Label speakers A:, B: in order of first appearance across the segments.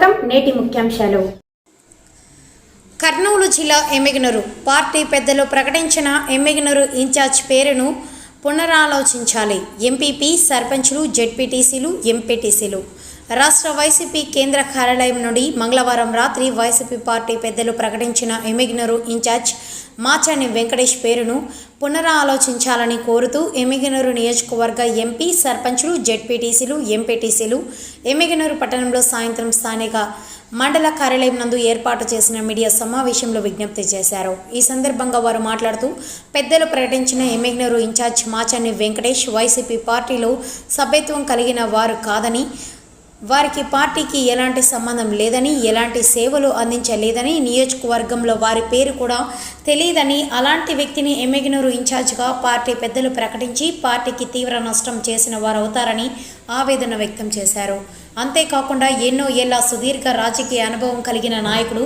A: స్వాగతం నేటి ముఖ్యాంశాలు.
B: కర్నూలు జిల్లా ఎమ్మెగినరు. పార్టీ పెద్దలు ప్రకటించిన ఎమ్మెగినరు ఇన్ఛార్జ్ పేరును పునరాలోచించాలి. ఎంపీపీ సర్పంచ్లు జెడ్పీటీసీలు ఎంపీటీసీలు. రాష్ట్ర వైసీపీ కేంద్ర కార్యాలయం నుండి మంగళవారం రాత్రి వైసీపీ పార్టీ పెద్దలు ప్రకటించిన ఎమిగ్నరు ఇన్ఛార్జ్ మాచాని వెంకటేష్ పేరును పునరాలోచించాలని కోరుతూ ఎమిగనూరు నియోజకవర్గ ఎంపీ సర్పంచ్లు జెడ్పీటీసీలు ఎంపీటీసీలు ఎమిగనూరు పట్టణంలో సాయంత్రం స్థానిక మండల కార్యాలయం నందు ఏర్పాటు చేసిన మీడియా సమావేశంలో విజ్ఞప్తి చేశారు. ఈ సందర్భంగా వారు మాట్లాడుతూ పెద్దలు ప్రకటించిన ఎమ్మిగనూరు ఇన్ఛార్జ్ మాచాని వెంకటేష్ వైసీపీ పార్టీలో సభ్యత్వం కలిగిన వారు కాదని వారికి పార్టీకి ఎలాంటి సంబంధం లేదని ఎలాంటి సేవలు అందించలేదని నియోజకవర్గంలో వారి పేరు కూడా తెలియదని అలాంటి వ్యక్తిని ఎమ్మిగనూరు ఇన్ఛార్జ్గా పార్టీ పెద్దలు ప్రకటించి పార్టీకి తీవ్ర నష్టం చేసిన వారు అవుతారని ఆవేదన వ్యక్తం చేశారు. అంతేకాకుండా ఎన్నో ఏళ్ళ సుదీర్ఘ రాజకీయ అనుభవం కలిగిన నాయకుడు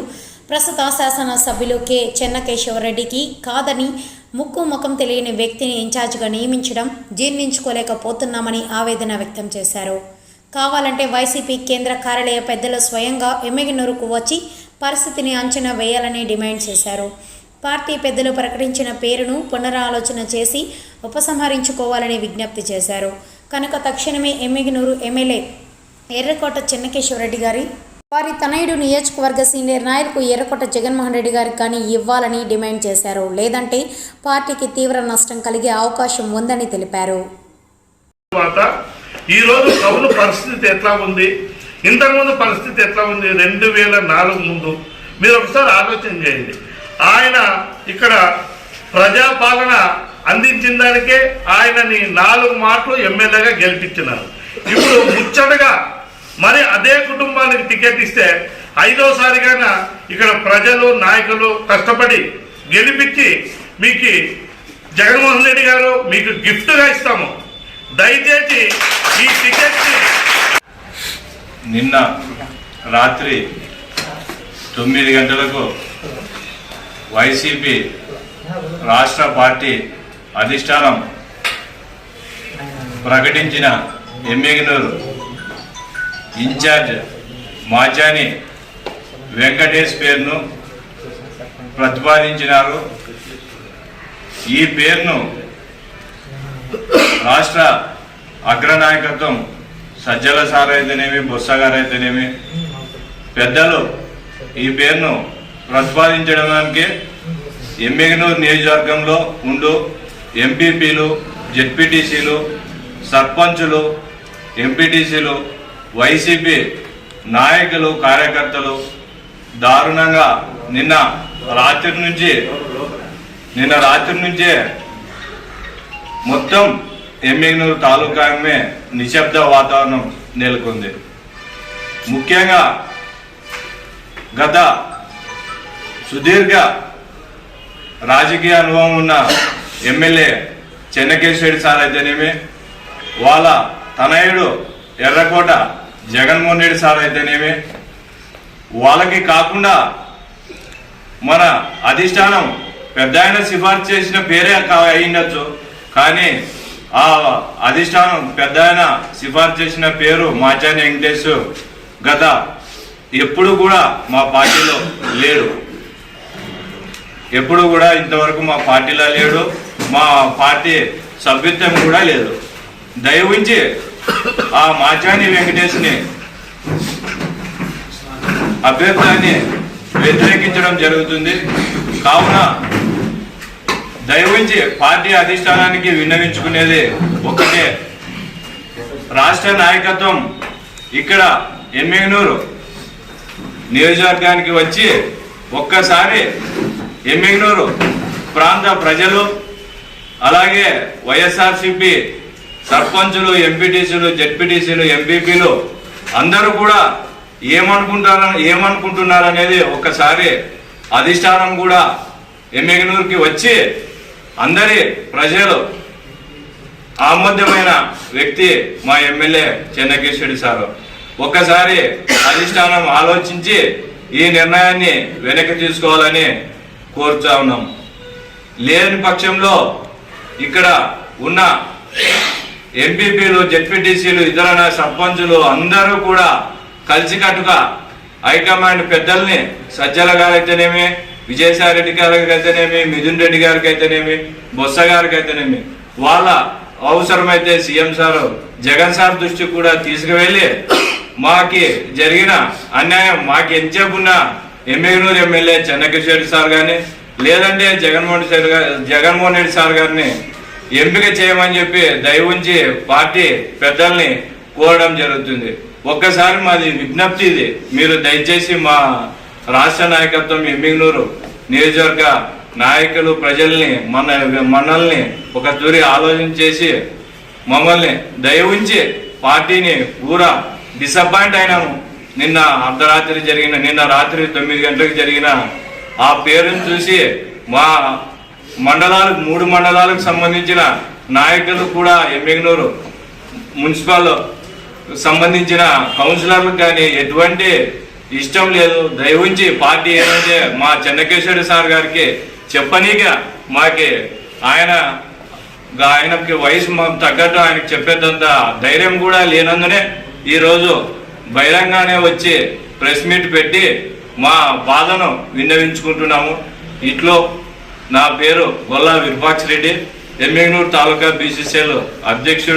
B: ప్రస్తుత శాసనసభ్యులు కె. చెన్నకేశవరెడ్డికి కాదని ముక్కు ముఖం తెలియని వ్యక్తిని ఇన్ఛార్జ్గా నియమించడం జీర్ణించుకోలేకపోతున్నామని ఆవేదన వ్యక్తం చేశారు. కావాలంటే వైసీపీ కేంద్ర కార్యాలయ పెద్దలు స్వయంగా ఎమ్మెగినూరుకు వచ్చి పరిస్థితిని అంచనా వేయాలని డిమాండ్ చేశారు. పార్టీ పెద్దలు ప్రకటించిన పేరును పునరాలోచన చేసి ఉపసంహరించుకోవాలని విజ్ఞప్తి చేశారు. కనుక తక్షణమే ఎమ్మెగినూరు ఎమ్మెల్యే ఎర్రకోట చెన్నకేశ్వరరెడ్డి గారి వారి తనయుడు నియోజకవర్గ సీనియర్ నాయకులు ఎర్రకోట జగన్మోహన్ రెడ్డి గారికి కానీ ఇవ్వాలని డిమాండ్ చేశారు. లేదంటే పార్టీకి తీవ్ర నష్టం కలిగే అవకాశం ఉందని తెలిపారు.
C: ఈరోజు ఈ కవులు పరిస్థితి ఎట్లా ఉంది? ఇంతకుముందు పరిస్థితి ఎట్లా ఉంది? రెండు వేల నాలుగు ముందు. మీరు ఒకసారి ఆలోచన చేయండి. ఆయన ఇక్కడ ప్రజాపాలన అందించిన దానికే ఆయనని నాలుగు మాటలు ఎమ్మెల్యేగా గెలిపించినారు. ఇప్పుడు ముచ్చటగా మరి అదే కుటుంబానికి టికెట్ ఇస్తే ఐదోసారిగా ఇక్కడ ప్రజలు నాయకులు కష్టపడి గెలిపించి మీకు జగన్మోహన్ రెడ్డి గారు మీకు గిఫ్ట్గా ఇస్తాము. దయచేసి ఈ టికెట్
D: నిన్న రాత్రి తొమ్మిది గంటలకు వైసీపీ రాష్ట్ర పార్టీ అధిష్టానం ప్రకటించిన ఎమ్మిగనూరు ఇన్ఛార్జ్ మాచాని వెంకటేష్ పేరును ప్రతిపాదించినారు. ఈ పేరును రాష్ట్ర అగ్రనాయకత్వం సజ్జల సార్ అయితేనేమి బొత్స గారు అయితేనేమి పెద్దలు ఈ పేరును ప్రతిపాదించడానికి ఎమ్మెగనూరు నియోజకవర్గంలో ఉండు ఎంపీపీలు జెడ్పీటీసీలు సర్పంచులు ఎంపీటీసీలు వైసీపీ నాయకులు కార్యకర్తలు దారుణంగా నిన్న రాత్రి నుంచి నిన్న రాత్రి నుంచే మొత్తం ఎమ్మిగనూరు తాలూకామే నిశ్శబ్ద వాతావరణం నెలకొంది. ముఖ్యంగా గత సుదీర్ఘ రాజకీయ అనుభవం ఉన్న ఎమ్మెల్యే చెన్నకేశ్వరి సార్ అయితేనేమి వాళ్ళ తనయుడు ఎర్రకోట జగన్మోహన్ రెడ్డి సార్ అయితేనేమి వాళ్ళకి కాకుండా మన అధిష్టానం పెద్ద ఆయన సిఫార్సు చేసిన పేరే కా- అయ్యిండొచ్చు కానీ ఆ అధిష్టానం పెద్ద ఆయన సిఫార్సు చేసిన పేరు మాచాని వెంకటేష్ గత ఎప్పుడు కూడా మా పార్టీలో లేడు. ఎప్పుడు కూడా ఇంతవరకు మా పార్టీలో లేడు. మా పార్టీ సభ్యత్వం కూడా లేదు. దయవుంచి ఆ మాచాని వెంకటేష్ని అభ్యర్థాన్ని వ్యతిరేకించడం జరుగుతుంది. కావున దయవుంచి పార్టీ అధిష్టానానికి విన్నవించుకునేది ఒకటే రాష్ట్ర నాయకత్వం ఇక్కడ ఎమ్మెగనూరు నియోజకవర్గానికి వచ్చి ఒక్కసారి ఎమ్మెగనూరు ప్రాంత ప్రజలు అలాగే వైఎస్ఆర్సిపి సర్పంచులు ఎంపీటీసీలు జెడ్పీటీసీలు ఎంపీపీలు అందరూ కూడా ఏమనుకుంటారు ఏమనుకుంటున్నారు అనేది ఒకసారి అధిష్టానం కూడా ఎమ్మెగనూరుకి వచ్చి అందరి ప్రజలు ఆమోద్యమైన వ్యక్తి మా ఎమ్మెల్యే చెన్నకేశ్వరి సారు. ఒక్కసారి అధిష్టానం ఆలోచించి ఈ నిర్ణయాన్ని వెనక్కి తీసుకోవాలని కోరుతా ఉన్నాం. లేని పక్షంలో ఇక్కడ ఉన్న ఎంపీపీలు జెడ్పీటీసీలు ఇతర సర్పంచులు అందరూ కూడా కలిసికట్టుగా హైకమాండ్ పెద్దల్ని సజ్జల అయితేనేమి విజయసాయి రెడ్డి గారికి అయితేనేమి మిథున్ రెడ్డి గారికి అయితేనేమి బొత్స గారికి అయితేనేమి వాళ్ళ అవసరమైతే సీఎం సార్ జగన్ సార్ దృష్టికి కూడా తీసుకువెళ్ళి మాకి జరిగిన అన్యాయం మాకు ఎంతసేపున్న ఎమ్మెగనూరు ఎమ్మెల్యే చెన్నకిషోర్ సార్ కానీ లేదంటే జగన్మోహన్ సార్ గారు జగన్మోహన్ రెడ్డి సార్ గారిని ఎంపిక చేయమని చెప్పి దయ ఉంచి పార్టీ పెద్దల్ని కోరడం జరుగుతుంది. ఒక్కసారి మాది విజ్ఞప్తి ఇది. మీరు దయచేసి మా రాష్ట్ర నాయకత్వం ఎమ్మిగ్నూరు నియోజకవర్గ నాయకులు ప్రజల్ని మన మనల్ని ఒక తూరి ఆలోచన చేసి మమ్మల్ని దయ ఉంచి పార్టీని పూరా డిసప్పాయింట్ అయినాము. నిన్న అర్ధరాత్రి జరిగిన నిన్న రాత్రి తొమ్మిది గంటలకు జరిగిన ఆ పేరును చూసి మా మండలాలకు మూడు మండలాలకు సంబంధించిన నాయకులు కూడా ఎమ్మిగనూరు మున్సిపల్ సంబంధించిన కౌన్సిలర్లకు కానీ ఎటువంటి ఇష్టం లేదు. దయవుంచి పార్టీ ఏంటంటే మా చెన్నకేశ్వరి సార్ గారికి చెప్పనీక మాకి ఆయన ఆయనకి వయసు మాకు తగ్గట్టు ఆయనకు చెప్పేదంత ధైర్యం కూడా లేనందునే ఈరోజు బహిరంగానే వచ్చి ప్రెస్ మీట్ పెట్టి మా బాధను విన్నవించుకుంటున్నాము. ఇట్లో నా పేరు గొల్లా విరూపాక్ష రెడ్డి ఎమ్మెగనూరు తాలూకా బీసీసీఎల్ అధ్యక్షుడు.